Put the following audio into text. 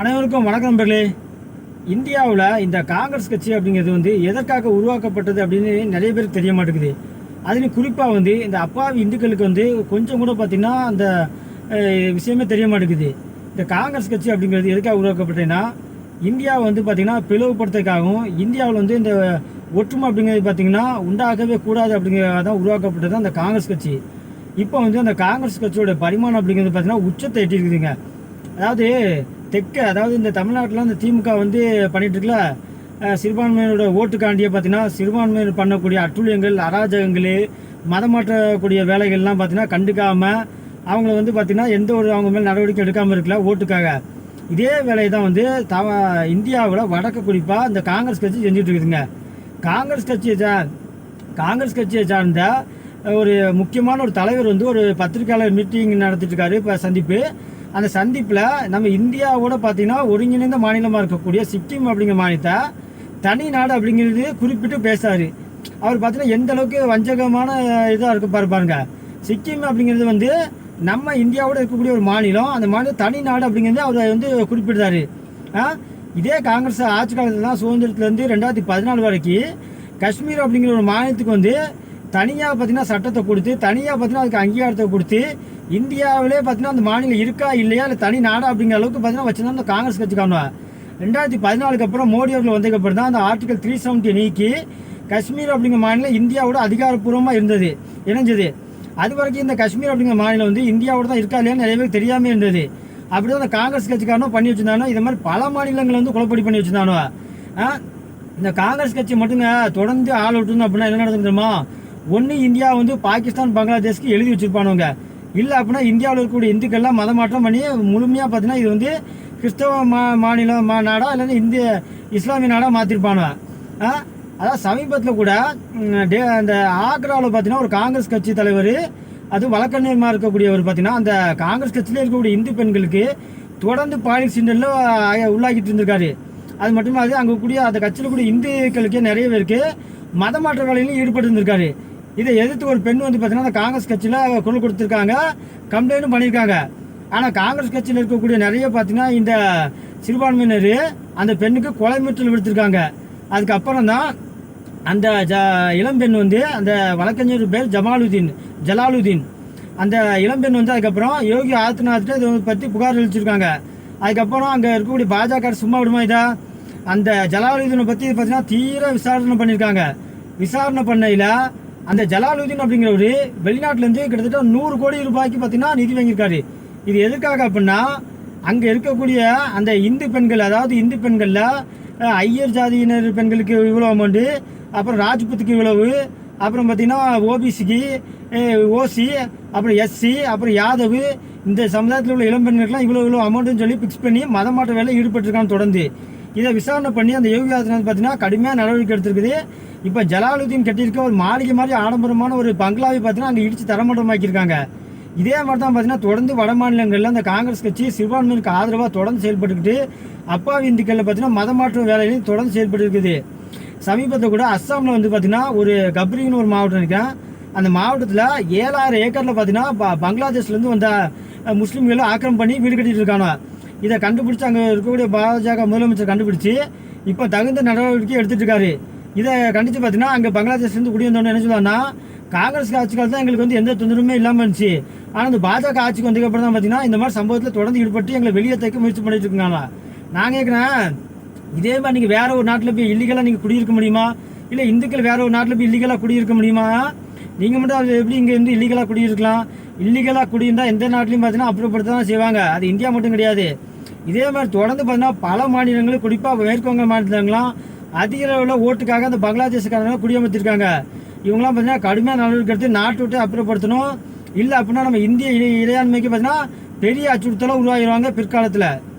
அனைவருக்கும் வணக்கம் நண்பர்களே. இந்தியாவில் இந்த காங்கிரஸ் கட்சி அப்படிங்கிறது வந்து எதற்காக உருவாக்கப்பட்டது அப்படின்னு நிறைய பேருக்கு தெரிய மாட்டேங்குது. அதுலேயும் குறிப்பாக வந்து இந்த அப்பாவி இந்துக்களுக்கு வந்து கொஞ்சம் கூட பார்த்திங்கன்னா அந்த விஷயமே தெரிய மாட்டேங்குது. இந்த காங்கிரஸ் கட்சி அப்படிங்கிறது எதுக்காக உருவாக்கப்பட்டதுன்னா இந்தியாவை வந்து பார்த்திங்கன்னா பிளவுபடுத்துறதுக்காகவும் இந்தியாவில் வந்து இந்த ஒற்றுமை அப்படிங்கிறது பார்த்திங்கன்னா உண்டாகவே கூடாது அப்படிங்கிறதான் உருவாக்கப்பட்டது அந்த காங்கிரஸ் கட்சி. இப்போ வந்து அந்த காங்கிரஸ் கட்சியோட பரிமாணம் அப்படிங்கிறது பார்த்திங்கன்னா உச்சத்தை எட்டியிருக்குதுங்க. அதாவது தெற்கு அதாவது இந்த தமிழ்நாட்டில் இந்த திமுக வந்து பண்ணிட்டு இருக்கல ஓட்டுக்காண்டியே பார்த்தீங்கன்னா சிறுபான்மையினர் பண்ணக்கூடிய அட்டுழியங்கள் அராஜகங்கள் மதம் மாற்றக்கூடிய வேலைகள்லாம் பார்த்தீங்கன்னா கண்டுக்காமல் அவங்கள வந்து பார்த்திங்கன்னா எந்த ஒரு அவங்க மேல் நடவடிக்கை எடுக்காமல் இருக்கல ஓட்டுக்காக. இதே வேலையை தான் வந்து த இந்தியாவில் வடக்கு குறிப்பாக இந்த காங்கிரஸ் கட்சி செஞ்சுட்டு இருக்குதுங்க. காங்கிரஸ் கட்சியை சார் காங்கிரஸ் கட்சியை சார்ந்த ஒரு முக்கியமான ஒரு தலைவர் வந்து ஒரு பத்திரிகையாளர் மீட்டிங் நடத்திட்டு இருக்காரு இப்போ சந்திப்பு. அந்த சந்திப்பில் நம்ம இந்தியாவோட பார்த்தீங்கன்னா ஒருங்கிணைந்த மாநிலமாக இருக்கக்கூடிய சிக்கிம் அப்படிங்கிற மாநிலத்தை தனி நாடு அப்படிங்கிறது குறிப்பிட்டு பேசுகிறார் அவர் பார்த்தீங்கன்னா எந்த அளவுக்கு வஞ்சகமான இதாக இருக்க பாரு பாருங்க. சிக்கிம் அப்படிங்கிறது வந்து நம்ம இந்தியாவோட இருக்கக்கூடிய ஒரு மாநிலம். அந்த மாநிலம் தனி நாடு அப்படிங்கிறது அவர் வந்து குறிப்பிடுறாரு. இதே காங்கிரஸ் ஆட்சி காலத்தில் தான் சுதந்திரத்துலேருந்து ரெண்டாயிரத்தி பதினாலு வரைக்கும் காஷ்மீர் அப்படிங்கிற ஒரு மாநிலத்துக்கு வந்து தனியாக பார்த்தீங்கன்னா சட்டத்தை கொடுத்து தனியாக பார்த்தீங்கன்னா அதுக்கு அங்கீகாரத்தை கொடுத்து இந்தியாவிலே பார்த்தீங்கன்னா அந்த மாநிலம் இருக்கா இல்லையா இல்லை தனி நாடா அப்படிங்கிற அளவுக்கு பார்த்தீங்கன்னா வச்சுருந்தா அந்த காங்கிரஸ் கட்சி காணுவா ரெண்டாயிரத்தி பதினாலுக்கு அப்புறம் மோடி அவர்கள் வந்ததுக்கப்புறம் தான் அந்த ஆர்டிகல் த்ரீ செவன்ட்டி நீக்கி காஷ்மீர் அப்படிங்கிற மாநிலம் இந்தியாவோட அதிகாரப்பூர்வமாக இருந்தது இணைஞ்சது. அது வரைக்கும் இந்த காஷ்மீர் அப்படிங்கிற மாநிலம் வந்து இந்தியாவோட தான் இருக்கா இல்லையான்னு நிறைய பேருக்கு தெரியாமல் இருந்தது. அப்படிதான் அந்த காங்கிரஸ் கட்சிக்காரனும் பண்ணி வச்சுருந்தானோ இது மாதிரி பல மாநிலங்களை வந்து குழப்படி பண்ணி வச்சிருந்தானோ ஆ? இந்த காங்கிரஸ் கட்சி மட்டுங்க தொடர்ந்து ஆள் விட்டுருந்தோம் அப்படின்னா என்ன நடந்துருமா ஒன்று இந்தியா வந்து பாகிஸ்தான் பங்களாதேஷ்க்கு எழுதி வச்சுருப்பானுங்க. இல்லை அப்படின்னா இந்தியாவில் இருக்கக்கூடிய இந்துக்கள்லாம் மதமாற்றம் பண்ணி முழுமையாக பார்த்தீங்கன்னா இது வந்து கிறிஸ்தவ மா மாநிலம் மா நாடா இல்லைன்னா இந்திய இஸ்லாமிய நாடாக மாற்றிருப்பானுங்க அதான் சமீபத்தில் கூட டே- அந்த ஆக்ராவில் பார்த்தீங்கன்னா ஒரு காங்கிரஸ் கட்சி தலைவர் அது வழக்கறிஞர்மா இருக்கக்கூடியவர் பார்த்தீங்கன்னா அந்த காங்கிரஸ் கட்சியிலே இருக்கக்கூடிய இந்து பெண்களுக்கு தொடர்ந்து பாலியல் சீண்டலில் உள்ளாக்கிட்டு இருந்திருக்காரு. அது மட்டும் அது அங்கே கூடிய அந்த கட்சியில் கூடிய இந்துக்களுக்கே நிறைய பேருக்கு மதமாற்ற வேலையிலும் ஈடுபட்டு இருந்திருக்காரு. இதை எதிர்த்து ஒரு பெண் வந்து பார்த்தீங்கன்னா அந்த காங்கிரஸ் கட்சியில் குரல் கொடுத்துருக்காங்க. கம்ப்ளைண்ட்டும் பண்ணியிருக்காங்க. ஆனால் காங்கிரஸ் கட்சியில் இருக்கக்கூடிய நிறைய பார்த்தீங்கன்னா இந்த சிறுபான்மையினர் அந்த பெண்ணுக்கு கொலை மிரட்டல் விடுத்திருக்காங்க. அதுக்கப்புறம் தான் அந்த ஜ இளம்பெண் வந்து அந்த வழக்கறிஞர் பேர் ஜமாலுதீன் ஜலாலுதீன். அந்த இளம்பெண் வந்து அதுக்கப்புறம் யோகி ஆதித்யநாத்கிட்ட இதை பற்றி புகார் அளிச்சிருக்காங்க. அதுக்கப்புறம் அங்கே இருக்கக்கூடிய பாஜக சும்மா விடுமா இதா? அந்த ஜலாலுதீனை பற்றி பார்த்தீங்கன்னா தீர விசாரணை பண்ணியிருக்காங்க. விசாரணை பண்ணையில் அந்த ஜலாலுதீன் அப்படிங்கிறவர் வெளிநாட்டிலேருந்து கிட்டத்தட்ட நூறு கோடி ரூபாய்க்கு பார்த்தீங்கன்னா நிதி வாங்கியிருக்காரு. இது எதுக்காக அப்படின்னா அங்கே இருக்கக்கூடிய அந்த இந்து பெண்கள் அதாவது இந்து பெண்களில் ஐயர் ஜாதியினர் பெண்களுக்கு இவ்வளோ அமௌண்ட்டு அப்புறம் ராஜ்புத்துக்கு இவ்வளவு அப்புறம் பார்த்திங்கன்னா ஓபிசிக்கு ஓசி அப்புறம் எஸ்சி அப்புறம் யாதவ் இந்த சமுதாயத்தில் உள்ள இளம்பெண்களுக்குலாம் இவ்வளோ இவ்வளோ அமௌண்ட்டுன்னு சொல்லி ஃபிக்ஸ் பண்ணி மதமாற்ற வேலை ஈடுபட்டிருக்கான்னு தொடர்ந்து. இதை விசாரணை பண்ணி அந்த யோகி ஆதித்யநாத் பார்த்தீங்கன்னா கடுமையாக நடவடிக்கை எடுத்திருக்குது. இப்போ ஜலாலுதீன் கட்டியிருக்க ஒரு மாளிகை மாதிரி ஆடம்பரமான ஒரு பங்களாவை பார்த்தீங்கன்னா அங்கே இடித்து தரமட்டமாக்கியிருக்காங்க. இதே மாதிரி தான் பார்த்தீங்கன்னா தொடர்ந்து வட மாநிலங்களில் அந்த காங்கிரஸ் கட்சி சிறுபான்மையினருக்கு ஆதரவாக தொடர்ந்து செயல்பட்டுக்கிட்டு அப்பாவி இந்துக்களில் பார்த்தீங்கன்னா மதமாற்ற வேலையிலையும் தொடர்ந்து செயல்பட்டு இருக்குது சமீபத்தில் கூட அஸ்ஸாமில் வந்து பார்த்தீங்கன்னா ஒரு கப்ரின்னு ஒரு மாவட்டம் இருக்கேன் அந்த மாவட்டத்தில் ஏழாயிரம் ஏக்கரில் பார்த்தீங்கன்னா ப- பங்களாதேஷ்லேருந்து வந்த முஸ்லீம்களை ஆக்கிரமம் பண்ணி வீடு கட்டிட்டு இருக்காங்க. இதை கண்டுபிடிச்சு அங்கே இருக்கக்கூடிய பாஜக முதலமைச்சர் கண்டுபிடிச்சு இப்போ தகுந்த நடவடிக்கை எடுத்துட்டு இருக்காரு. இதை கண்டித்து பார்த்தீங்கன்னா அங்கே பங்களாதேஷ்லேருந்து குடியிருந்தோன்னு என்ன சொல்லுவாங்கன்னா காங்கிரஸ் ஆட்சிக்கால் தான் எங்களுக்கு வந்து எந்த தொந்தரவுமே இல்லாமல் இருந்துச்சு. ஆனால் இந்த பாஜக ஆட்சிக்கு வந்ததுக்கப்புறம் தான் பார்த்தீங்கன்னா இந்த மாதிரி சம்பவத்தில் தொடர்ந்து ஈடுபட்டு எங்களை வெளியே தைக்க முயற்சி பண்ணிட்டு இருக்காங்களா? நான் கேட்குறேன் இதே மாதிரி நீங்கள் வேற ஒரு நாட்டில் போய் இல்லீகலாக நீங்கள் குடியிருக்க முடியுமா? இல்லை இந்துக்கள் வேற ஒரு நாட்டில் போய் இல்லீகலாக குடியிருக்க முடியுமா? நீங்கள் மட்டும் அது எப்படி இங்கே வந்து இல்லீகலாக குடியிருக்கலாம்? இல்லீகலாக குடியிருந்தால் எந்த நாட்டிலையும் பார்த்தீங்கன்னா அப்புறப்படுத்த தான் செய்வாங்க. அது இந்தியா மட்டும் கிடையாது. இதே மாதிரி தொடர்ந்து பார்த்தீங்கன்னா பல மாநிலங்களும் குறிப்பாக மேற்குவங்க மாநிலங்களாம் அதிக அளவில் ஓட்டுக்காக அந்த பங்களாதேஷ்காரங்க குடியமர்த்திருக்காங்க. இவங்களாம் பார்த்தீங்கன்னா கடுமையாக நடவடிக்கை எடுத்து நாட்டு விட்டு அப்புறப்படுத்தணும். இல்லை அப்படின்னா நம்ம இந்திய இறை- இறையாண்மைக்கு பார்த்தீங்கன்னா பெரிய அச்சுறுத்தலாக உருவாகிடுவாங்க பிற்காலத்தில்.